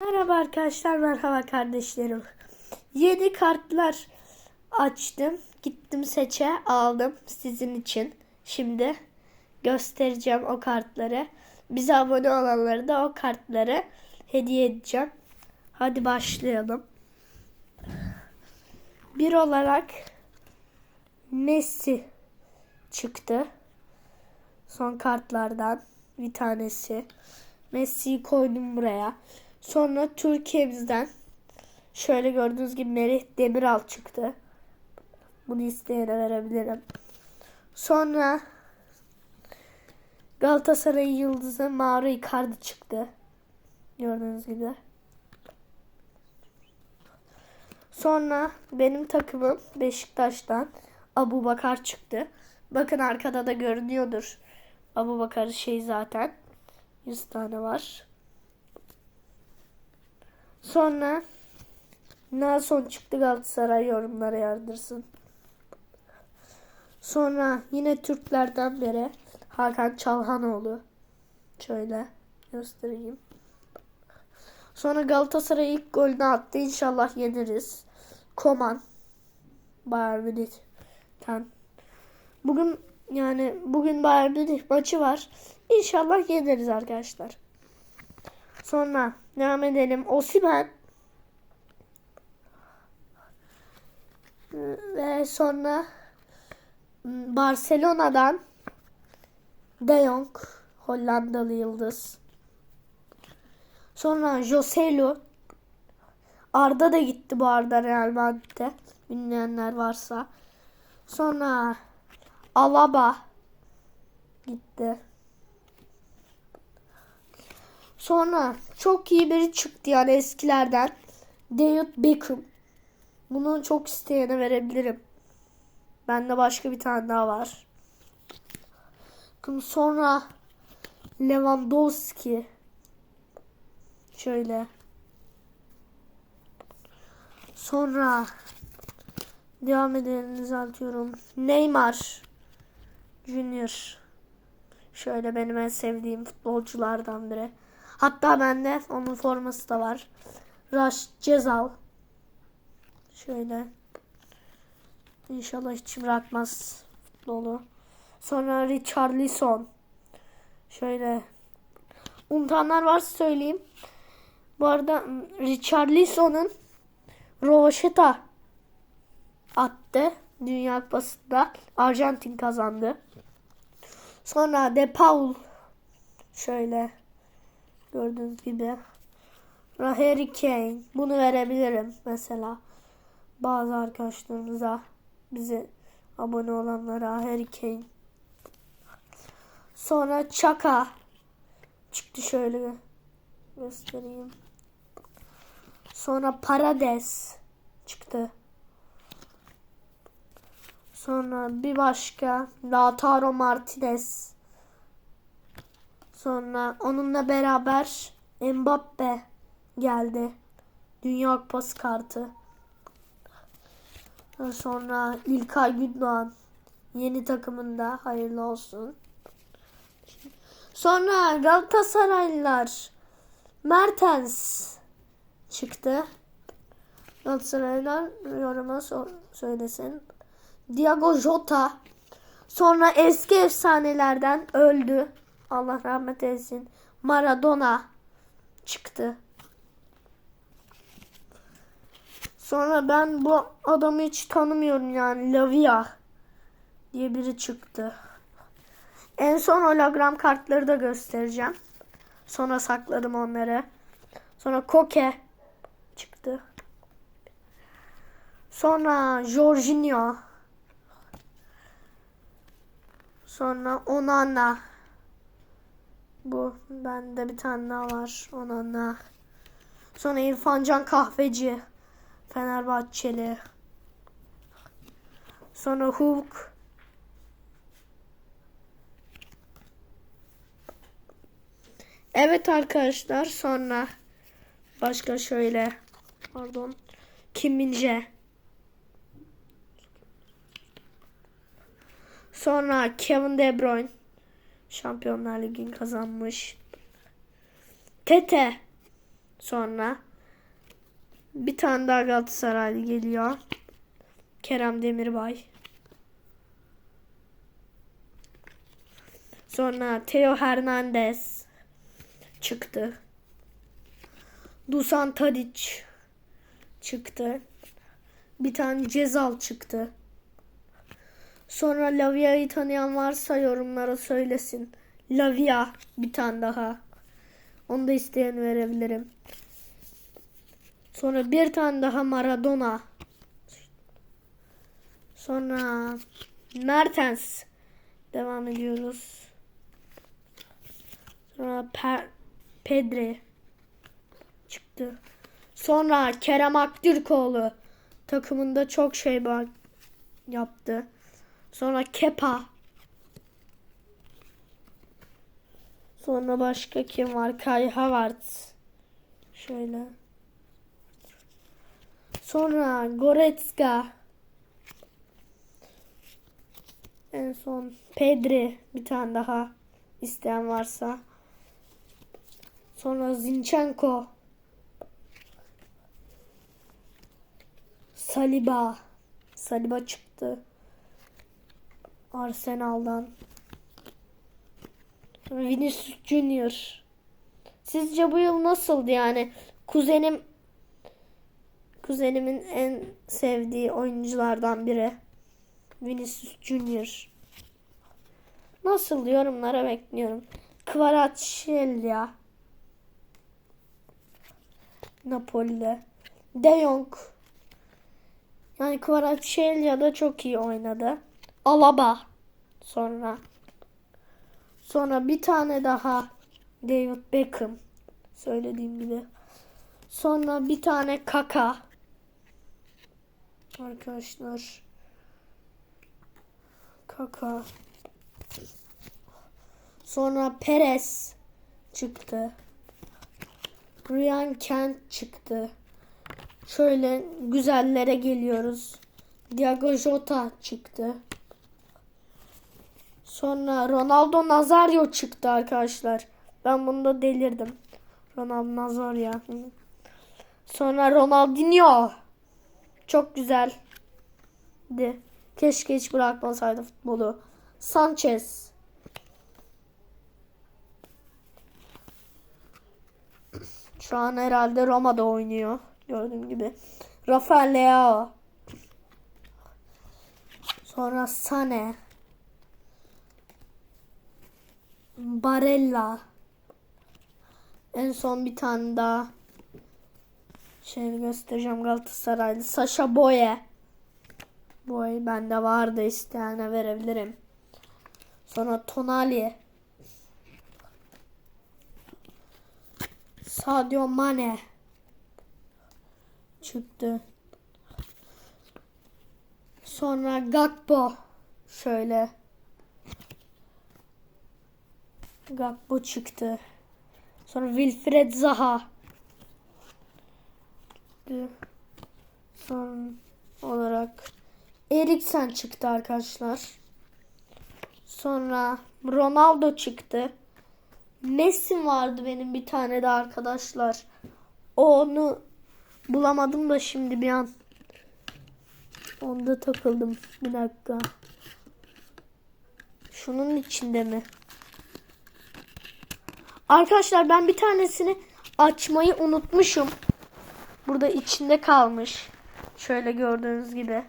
Merhaba arkadaşlar, merhaba kardeşlerim. Yeni kartlar açtım. Gittim seçe aldım sizin için. Şimdi göstereceğim o kartları. Bize abone olanlara da o kartları hediye edeceğim. Hadi başlayalım. Bir olarak Messi çıktı. Son kartlardan bir tanesi. Messi'yi koydum buraya. Sonra Türkiye'mizden şöyle gördüğünüz gibi Merih Demiral çıktı. Bunu isteyene verebilirim. Sonra Galatasaray yıldızı Mauro Icardi çıktı. Gördüğünüz gibi. Sonra benim takımım Beşiktaş'tan Abu Bakar çıktı. Bakın arkada da görünüyordur. Abu Bakar şey zaten. 100 tane var. Sonra Nelson çıktı Galatasaray yorumlara yardırsın. Sonra yine Türklerden biri Hakan Çalhanoğlu. Şöyle göstereyim. Sonra Galatasaray ilk golünü attı. İnşallah yeniriz. Koman. Bayern Münih'ten. Bugün yani bugün Bayern Münih maçı var. İnşallah yeneriz arkadaşlar. Sonra devam edelim. Osimen ve sonra Barcelona'dan De Jong Hollandalı yıldız. Sonra Joselu Arda da gitti bu arada Real Madrid'e. Bilmeyenler varsa. Sonra Alaba gitti. Sonra çok iyi biri çıktı yani eskilerden. David Beckham. Bunu çok isteyene verebilirim. Bende başka bir tane daha var. Sonra Lewandowski. Şöyle. Sonra devam edelim düzeltiyorum. Neymar Junior. Şöyle benim en sevdiğim futbolculardan biri. Hatta bende onun forması da var. Raş Cezal. Şöyle. İnşallah hiç bırakmaz futbolu. Sonra Richarlison. Şöyle. Unutanlar varsa söyleyeyim. Bu arada Richarlison'un Rovaşeta attı. Dünya Kupası'nda. Arjantin kazandı. Sonra De Paul. Şöyle. Gördüğünüz gibi. Harry Kane. Bunu verebilirim mesela. Bazı arkadaşlarımıza. Bize abone olanlara Harry Kane. Sonra Chaka. Çıktı şöyle göstereyim. Sonra Parades çıktı. Sonra bir başka Lautaro Martinez. Sonra onunla beraber Mbappe geldi. Dünya Kupası kartı. Sonra İlkay Gündoğan yeni takımında hayırlı olsun. Sonra Galatasaraylılar Mertens çıktı. Galatasaraylılar yoruma so- söylesin. Diego Jota sonra eski efsanelerden öldü. Allah rahmet eylesin. Maradona çıktı. Sonra ben bu adamı hiç tanımıyorum yani. Lavia diye biri çıktı. En son hologram kartları da göstereceğim. Sonra sakladım onları. Sonra Koke çıktı. Sonra Jorginho. Sonra Onana. Bu bende bir tane daha var. Onana. Sonra İrfancan Kahveci. Fenerbahçeli. Sonra Hulk. Evet arkadaşlar sonra başka şöyle pardon Kim Min-jae. Sonra Kevin De Bruyne Şampiyonlar Ligi'ni kazanmış. Tete Sonra bir tane daha Galatasaraylı geliyor. Kerem Demirbay. Sonra Theo Hernandez çıktı. Dusan Tadic çıktı. Bir tane Cezal çıktı. Sonra Lavia'yı tanıyan varsa yorumlara söylesin. Lavia bir tane daha. Onu da isteyen verebilirim. Sonra bir tane daha Maradona. Sonra Mertens. Devam ediyoruz. Sonra per Pedri çıktı. Sonra Kerem Aktürkoğlu takımında çok şey yaptı. Sonra Kepa. Sonra başka kim var? Kai Havertz. Şöyle. Sonra Goretzka. En son Pedri bir tane daha isteyen varsa. Sonra Zinchenko. Saliba. Saliba çıktı. Arsenal'dan. Vinicius Junior. Sizce bu yıl nasıldı yani? Kuzenim kuzenimin en sevdiği oyunculardan biri. Vinicius Junior. Nasıl yorumlara bekliyorum. Kvaratskhelia. Napoli'de. De Jong. Yani Kvaratskhelia da çok iyi oynadı. Alaba. Sonra. Sonra bir tane daha David Beckham. Söylediğim gibi. Sonra bir tane Kaka. Arkadaşlar. Kaka. Sonra Perez çıktı. Ryan Kent çıktı. Şöyle güzellere geliyoruz. Diego Jota çıktı. Sonra Ronaldo Nazario çıktı arkadaşlar. Ben bunda delirdim. Ronaldo Nazario. Sonra Ronaldinho. Çok güzeldi. Keşke hiç bırakmasaydı futbolu. Sanchez. Şu an herhalde Roma'da oynuyor. Gördüğüm gibi. Rafael Leao. Sonra Sane. Barella. En son bir tane daha şey göstereceğim Galatasaraylı. Sasha Boye. Boye bende vardı isteyene verebilirim. Sonra Tonali. Sadio Mane çıktı. Sonra Gakpo şöyle Gakpo çıktı. Sonra Wilfred Zaha. Son olarak Eriksen çıktı arkadaşlar. Sonra Ronaldo çıktı. Messi vardı benim bir tane de arkadaşlar. Onu bulamadım da şimdi bir an. Onda takıldım. Bir dakika. Şunun içinde mi? Arkadaşlar ben bir tanesini açmayı unutmuşum. Burada içinde kalmış. Şöyle gördüğünüz gibi.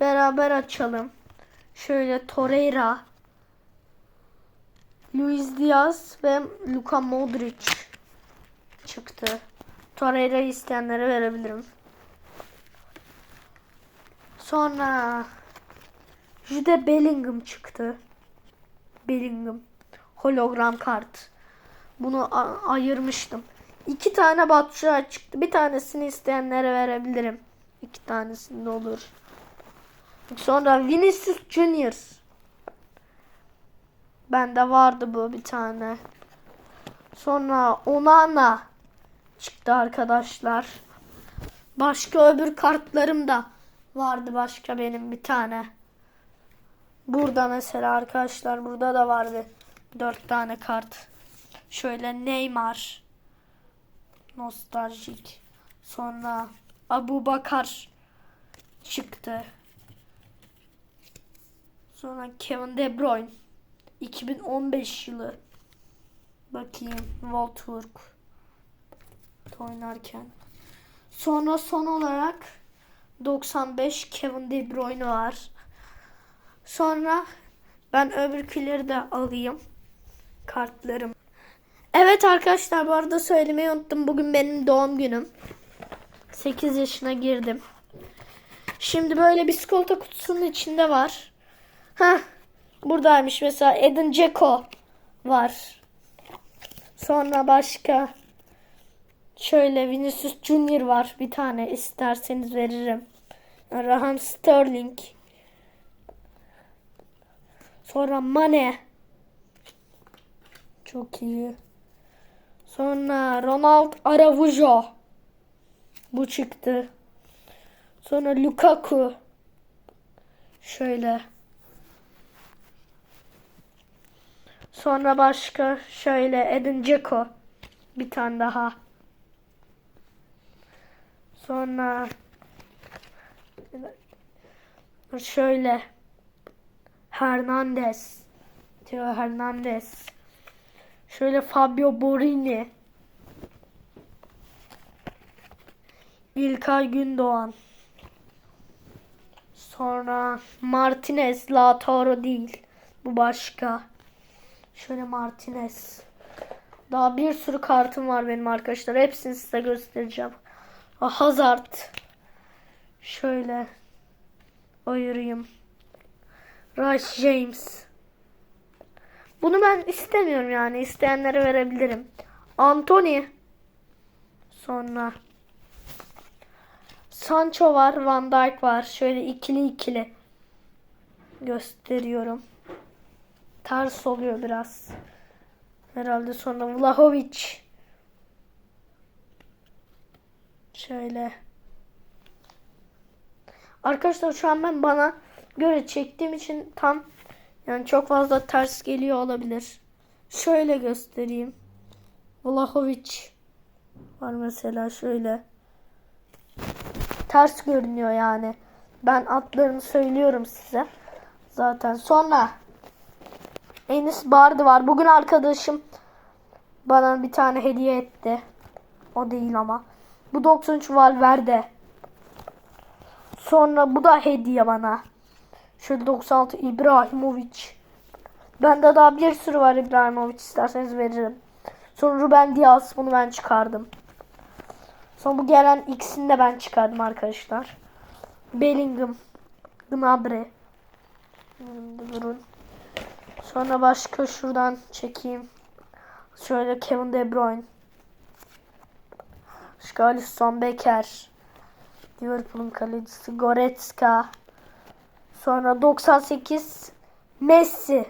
Beraber açalım. Şöyle Torreira. Luis Diaz ve Luka Modric çıktı. Torreira'yı isteyenlere verebilirim. Sonra Jude Bellingham çıktı. Bellingham. Hologram kart. Bunu ayırmıştım. İki tane Batshuayi çıktı. Bir tanesini isteyenlere verebilirim. İki tanesinde olur. Sonra Vinicius Junior. Bende vardı bu bir tane. Sonra Onana çıktı arkadaşlar. Başka öbür kartlarım da vardı başka benim bir tane. Burada mesela arkadaşlar burada da vardı. Dört tane kart. Şöyle Neymar. Nostaljik. Sonra Abu Bakar çıktı. Sonra Kevin De Bruyne. 2015 yılı. Bakayım. Wolfsburg oynarken. Sonra son olarak 95 Kevin De Bruyne var. Sonra ben öbürküleri de alayım. Kartlarım. Evet arkadaşlar bu arada söylemeyi unuttum. Bugün benim doğum günüm. 8 yaşına girdim. Şimdi böyle bir skolta kutusunun içinde var. Heh, buradaymış mesela Edin Dzeko var. Sonra başka şöyle Vinicius Junior var. Bir tane isterseniz veririm. Raheem Sterling. Sonra Mane. Çok iyi. Sonra Ronald Araujo. Bu çıktı. Sonra Lukaku. Şöyle. Sonra başka şöyle Edin Dzeko. Bir tane daha. Sonra şöyle Hernandez. Theo Hernandez. Şöyle Fabio Borini. İlkay Gündoğan. Sonra Martinez, Lautaro değil. Bu başka. Şöyle Martinez. Daha bir sürü kartım var benim arkadaşlar. Hepsini size göstereceğim. Hazard. Şöyle ayırayım. Rice James. Bunu ben istemiyorum yani. İsteyenlere verebilirim. Anthony. Sonra Sancho var. Van Dijk var. Şöyle ikili ikili gösteriyorum. Ters oluyor biraz. Herhalde sonra Vlahovic. Şöyle. Arkadaşlar şu an ben bana göre çektiğim için tam yani çok fazla ters geliyor olabilir. Şöyle göstereyim. Vlahovic var mesela şöyle. Ters görünüyor yani. Ben atlarını söylüyorum size. Zaten sonra Enis Bardı var. Bugün arkadaşım bana bir tane hediye etti. O değil ama. Bu 93 Valverde. Sonra bu da hediye bana. Şöyle 96 İbrahimovic. Bende daha bir sürü var İbrahimovic isterseniz veririm. Sonra Ruben Diaz bunu ben çıkardım. Sonra bu gelen ikisini de ben çıkardım arkadaşlar. Bellingham. Gnabry. Durun. Sonra başka şuradan çekeyim. Şöyle Kevin De Bruyne. Başka Alisson Becker. Liverpool'un kalecisi Goretzka. Sonra 98 Messi.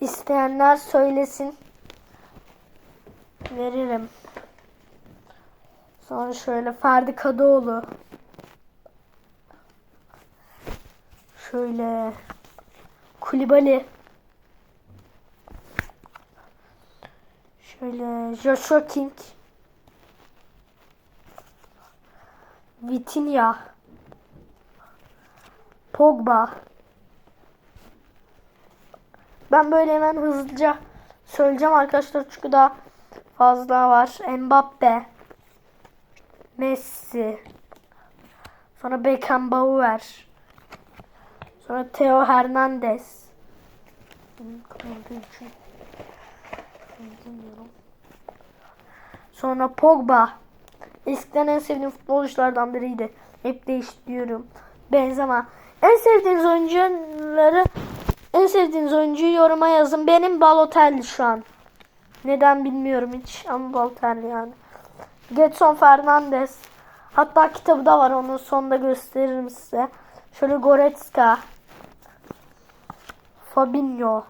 İsteyenler söylesin. Veririm. Sonra şöyle Ferdi Kadıoğlu. Şöyle Kulibali. Şöyle Joshua King. Vitinha. Pogba. Ben böyle hemen hızlıca söyleyeceğim arkadaşlar çünkü daha fazla var. Mbappe. Messi. Sonra Beckenbauer. Sonra Theo Hernandez. Sonra Pogba. Eskiden en sevdiğim futbolculardan biriydi. Hep değiştiriyorum. Benzema. En sevdiğiniz oyuncuları en sevdiğiniz oyuncuyu yoruma yazın. Benim Balotelli şu an. Neden bilmiyorum hiç ama Balotelli yani. Getson Fernandez. Hatta kitabı da var onun sonunda gösteririm size. Şöyle Goretzka. Fabinho.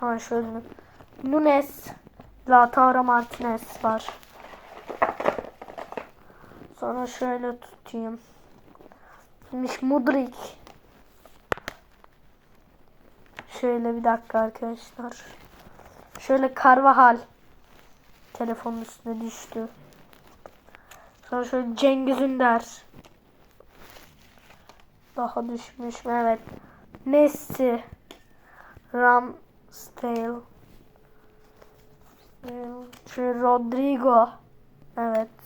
Ha şöyle. Nunes. Lautaro Martinez var. Sonra şöyle tutayım. Miş Mudrik. Şöyle bir dakika arkadaşlar. Şöyle Carvajal. telefonun üstüne düştü. Sonra şöyle Cengiz Ünder. Daha düşmüş mü? Evet. Messi. Ramsdale. Şöyle Rodrigo. Evet.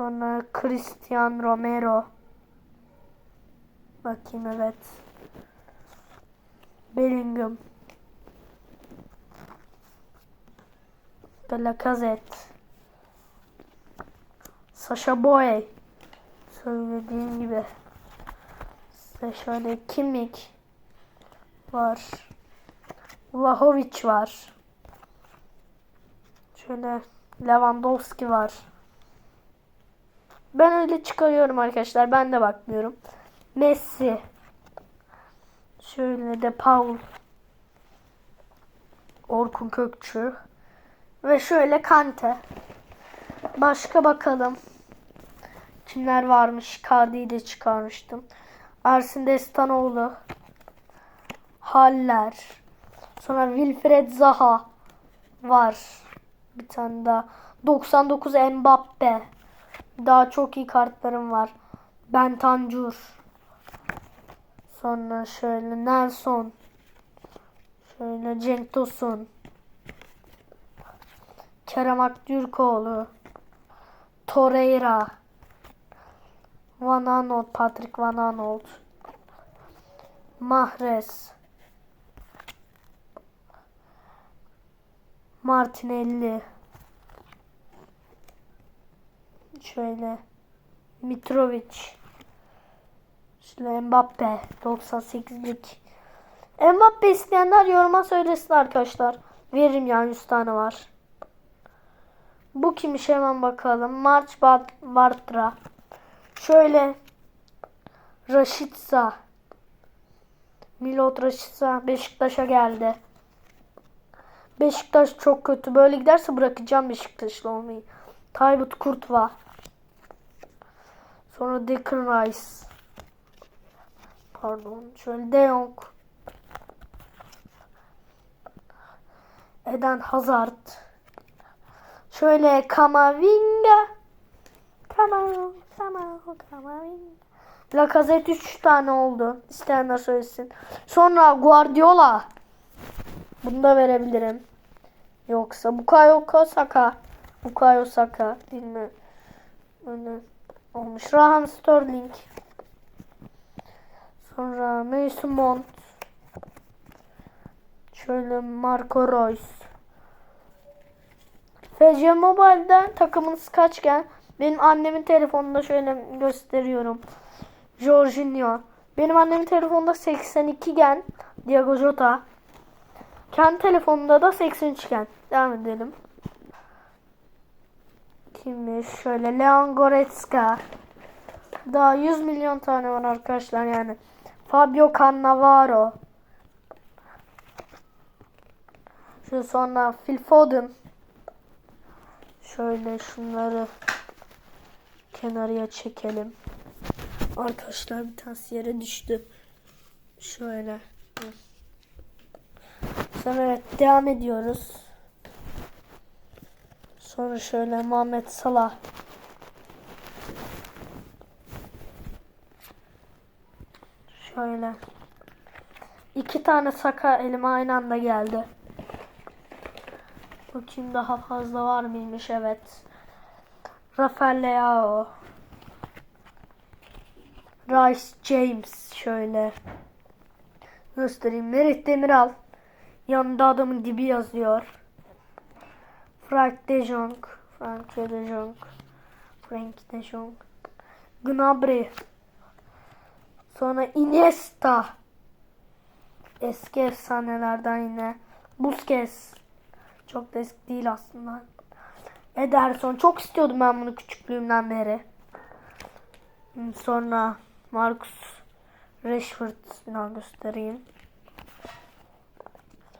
Sonra Cristian Romero. Bakayım evet. Bellingham. Lacazette. Sasha Boy. Söylediğim gibi. Şöyle Kimmich var. Vlahovic var. Şöyle Lewandowski var. Ben öyle çıkarıyorum arkadaşlar. Ben de bakmıyorum. Messi. Şöyle de Paul. Orkun Kökçü. Ve şöyle Kante. Başka bakalım. Kimler varmış? Cardi'yi de çıkarmıştım. Ersin Destanoğlu. Haller. Sonra Wilfred Zaha var. Bir tane daha. 99 Mbappe. Daha çok iyi kartlarım var. Ben Tancur. Sonra şöyle Nelson. Şöyle Cenk Tosun. Kerem Aktürkoğlu. Torreira. Van Aanholt. Patrick Van Aanholt. Mahrez. Martinelli. Şöyle. Mitrovic. Şöyle Mbappe. 98'lik. Mbappe isteyenler yoruma söylesin arkadaşlar. Veririm yani 100 tane var. Bu kimmiş hemen bakalım. March Bartra. Şöyle. Raşitsa. Milot Raşitsa Beşiktaş'a geldi. Beşiktaş çok kötü. Böyle giderse bırakacağım Beşiktaşlı olmayı. Taybut Kurtva. Sonra Declan Rice. Pardon. Şöyle De Jong. Eden Hazard. Şöyle Kamavinga. Kama, Kama, Kamavinga. Lacazette 3 tane oldu. İsteyenler söylesin. Sonra Guardiola. Bunu da verebilirim. Yoksa Bukayo Saka. Bukayo Saka. Mi? Öyle olmuş. Rahan Sterling. Sonra Mason Mount. Şöyle Marco Reus. FC Mobile'den takımınız kaçken benim annemin telefonunda şöyle gösteriyorum. Jorginho. Benim annemin telefonunda 82 gen Diego Jota. Kendi telefonunda da 83 gen. Devam edelim. Kimmiş? Şöyle Leon Goretzka. Daha 100 milyon tane var arkadaşlar yani. Fabio Cannavaro. Şu sonra Phil Foden. Şöyle şunları kenarıya çekelim. Arkadaşlar bir tanesi yere düştü. Şöyle. Sonra evet devam ediyoruz. Sonra şöyle Muhammed Salah. Şöyle. İki tane saka elime aynı anda geldi. Bakayım daha fazla var mıymış evet. Rafael Leao. Rice James şöyle. Göstereyim. Merih Demiral. Yanında adamın dibi yazıyor. Frank de Jong. Frank de Jong. Frank de Jong. Gnabry. Sonra Iniesta. Eski efsanelerden yine. Busquets. Çok da eski değil aslında. Ederson. Çok istiyordum ben bunu küçüklüğümden beri. Sonra Marcus Rashford bir göstereyim.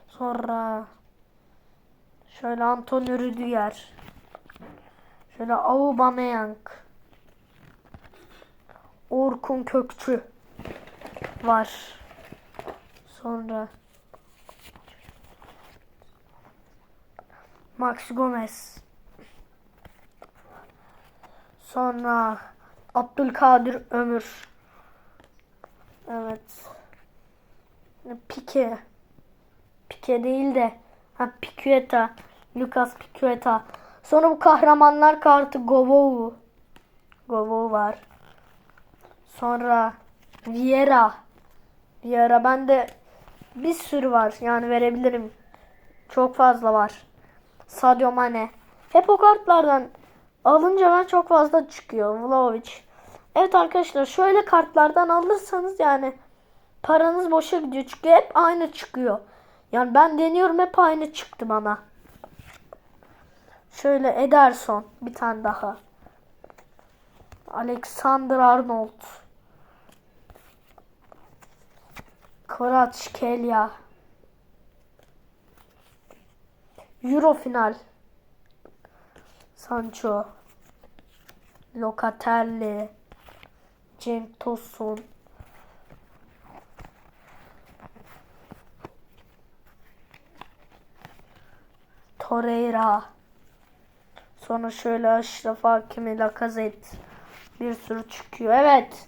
Sonra şöyle Antonio Rüdiger. Şöyle Aubameyang. Orkun Kökçü var. Sonra Max Gomez. Sonra Abdülkadir Ömür. Evet. Pique. Pique değil de ha Piqueta. Lucas Piqueta. Sonra bu kahramanlar kartı Govou. Govou var. Sonra Vieira. Vieira bende bir sürü var. Yani verebilirim. Çok fazla var. Sadio Mane. Hep o kartlardan alınca ben çok fazla çıkıyor. Vlahovic. Evet arkadaşlar şöyle kartlardan alırsanız yani paranız boşa gidiyor. Çünkü hep aynı çıkıyor. Yani ben deniyorum hep aynı çıktı bana. Şöyle Ederson bir tane daha. Alexander Arnold. Kvaratskhelia. Euro final. Sancho. Locatelli. Cenk Tosun. Torreira. Sonra şöyle Aşraf Hakimi, Lacazette. Bir sürü çıkıyor. Evet.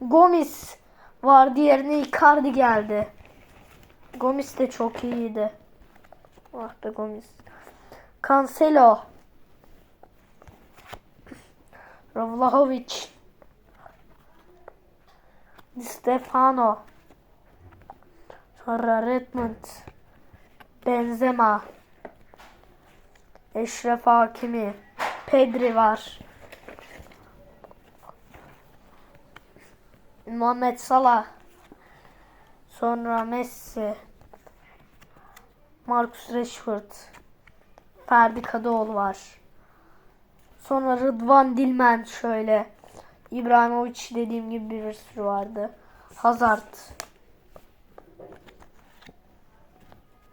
Gomis var. Diğerine Icardi geldi. Gomis de çok iyiydi. Ah be Gomis. Cancelo. Vlahovic. Di Stefano. Sonra Redmond. Benzema. Eşref Hakimi. Pedri var. Muhammed Salah. Sonra Messi. Marcus Rashford. Ferdi Kadıoğlu var. Sonra Rıdvan Dilmen şöyle. İbrahimovic dediğim gibi bir sürü vardı. Hazard.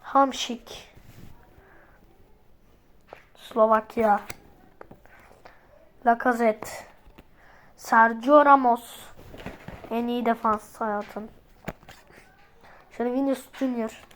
Hamşik. Slovakya. Lacazette. Sergio Ramos. En iyi defans hayatım. Şöyle Vinicius Junior.